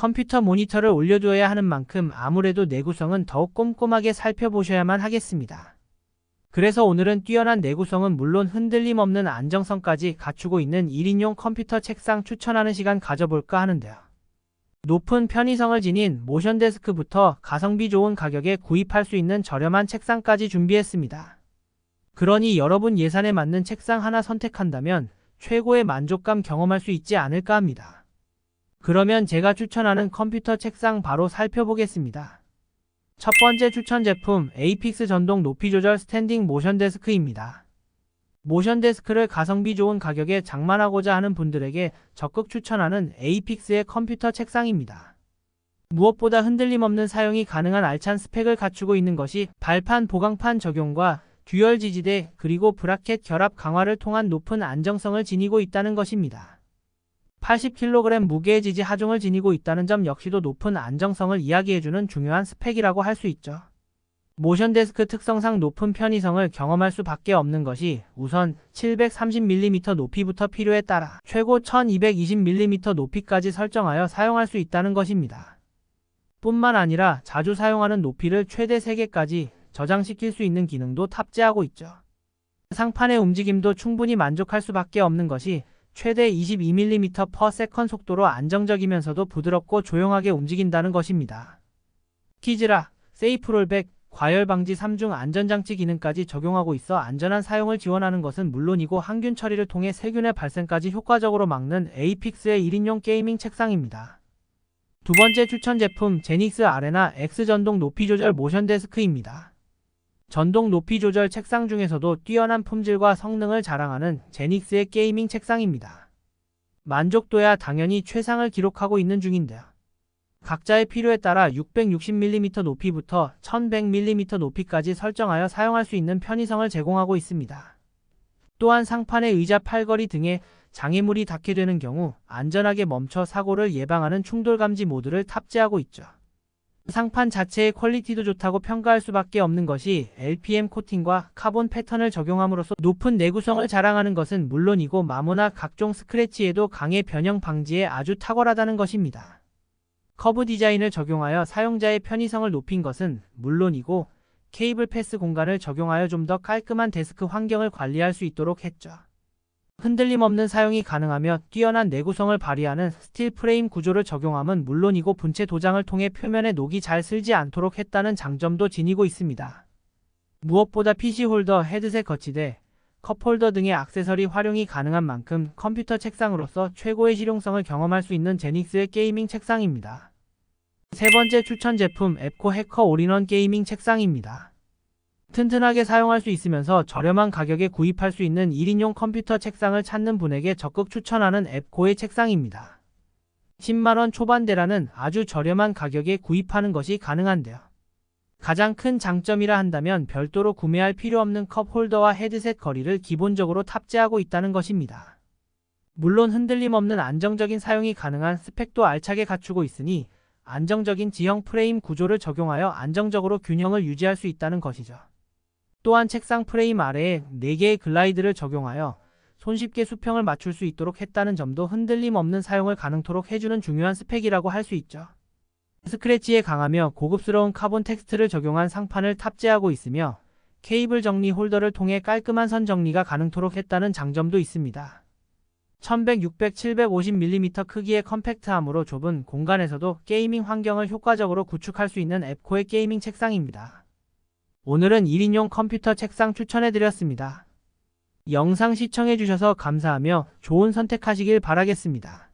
컴퓨터 모니터를 올려두어야 하는 만큼 아무래도 내구성은 더욱 꼼꼼하게 살펴보셔야만 하겠습니다. 그래서 오늘은 뛰어난 내구성은 물론 흔들림 없는 안정성까지 갖추고 있는 1인용 컴퓨터 책상 추천하는 시간 가져볼까 하는데요. 높은 편의성을 지닌 모션 데스크부터 가성비 좋은 가격에 구입할 수 있는 저렴한 책상까지 준비했습니다. 그러니 여러분 예산에 맞는 책상 하나 선택한다면 최고의 만족감 경험할 수 있지 않을까 합니다. 그러면 제가 추천하는 컴퓨터 책상 바로 살펴보겠습니다. 첫 번째 추천 제품 에이픽스 전동 높이 조절 스탠딩 모션 데스크입니다. 모션 데스크를 가성비 좋은 가격에 장만하고자 하는 분들에게 적극 추천하는 에이픽스의 컴퓨터 책상입니다. 무엇보다 흔들림 없는 사용이 가능한 알찬 스펙을 갖추고 있는 것이 발판 보강판 적용과 듀얼 지지대 그리고 브라켓 결합 강화를 통한 높은 안정성을 지니고 있다는 것입니다. 80kg 무게의 지지 하중을 지니고 있다는 점 역시도 높은 안정성을 이야기해주는 중요한 스펙이라고 할 수 있죠. 모션 데스크 특성상 높은 편의성을 경험할 수밖에 없는 것이 우선 730mm 높이부터 필요에 따라 최고 1220mm 높이까지 설정하여 사용할 수 있다는 것입니다. 뿐만 아니라 자주 사용하는 높이를 최대 3개까지 저장시킬 수 있는 기능도 탑재하고 있죠. 상판의 움직임도 충분히 만족할 수밖에 없는 것이 최대 22mm/s 속도로 안정적이면서도 부드럽고 조용하게 움직인다는 것입니다. 키즈락, 세이프롤백, 과열 방지 3중 안전장치 기능까지 적용하고 있어 안전한 사용을 지원하는 것은 물론이고 항균 처리를 통해 세균의 발생까지 효과적으로 막는 에이픽스의 1인용 게이밍 책상입니다. 두 번째 추천 제품 제닉스 아레나 X 전동 높이 조절 모션 데스크입니다. 전동 높이 조절 책상 중에서도 뛰어난 품질과 성능을 자랑하는 제닉스의 게이밍 책상입니다. 만족도야 당연히 최상을 기록하고 있는 중인데요. 각자의 필요에 따라 660mm 높이부터 1100mm 높이까지 설정하여 사용할 수 있는 편의성을 제공하고 있습니다. 또한 상판의 의자 팔걸이 등에 장애물이 닿게 되는 경우 안전하게 멈춰 사고를 예방하는 충돌 감지 모드를 탑재하고 있죠. 상판 자체의 퀄리티도 좋다고 평가할 수밖에 없는 것이 LPM 코팅과 카본 패턴을 적용함으로써 높은 내구성을 자랑하는 것은 물론이고 마모나 각종 스크래치에도 강해 변형 방지에 아주 탁월하다는 것입니다. 커브 디자인을 적용하여 사용자의 편의성을 높인 것은 물론이고 케이블 패스 공간을 적용하여 좀 더 깔끔한 데스크 환경을 관리할 수 있도록 했죠. 흔들림 없는 사용이 가능하며 뛰어난 내구성을 발휘하는 스틸 프레임 구조를 적용함은 물론이고 분체 도장을 통해 표면에 녹이 잘 슬지 않도록 했다는 장점도 지니고 있습니다. 무엇보다 PC 홀더, 헤드셋 거치대, 컵홀더 등의 액세서리 활용이 가능한 만큼 컴퓨터 책상으로서 최고의 실용성을 경험할 수 있는 제닉스의 게이밍 책상입니다. 세 번째 추천 제품 앱코 해커 올인원 게이밍 책상입니다. 튼튼하게 사용할 수 있으면서 저렴한 가격에 구입할 수 있는 1인용 컴퓨터 책상을 찾는 분에게 적극 추천하는 앱코의 책상입니다. 10만원 초반대라는 아주 저렴한 가격에 구입하는 것이 가능한데요. 가장 큰 장점이라 한다면 별도로 구매할 필요 없는 컵 홀더와 헤드셋 거리를 기본적으로 탑재하고 있다는 것입니다. 물론 흔들림 없는 안정적인 사용이 가능한 스펙도 알차게 갖추고 있으니 안정적인 지형 프레임 구조를 적용하여 안정적으로 균형을 유지할 수 있다는 것이죠. 또한 책상 프레임 아래에 4개의 글라이드를 적용하여 손쉽게 수평을 맞출 수 있도록 했다는 점도 흔들림 없는 사용을 가능토록 해주는 중요한 스펙이라고 할 수 있죠. 스크래치에 강하며 고급스러운 카본 텍스트를 적용한 상판을 탑재하고 있으며 케이블 정리 홀더를 통해 깔끔한 선 정리가 가능토록 했다는 장점도 있습니다. 1100, 600, 750mm 크기의 컴팩트함으로 좁은 공간에서도 게이밍 환경을 효과적으로 구축할 수 있는 앱코의 게이밍 책상입니다. 오늘은 1인용 컴퓨터 책상 추천해드렸습니다. 영상 시청해주셔서 감사하며 좋은 선택하시길 바라겠습니다.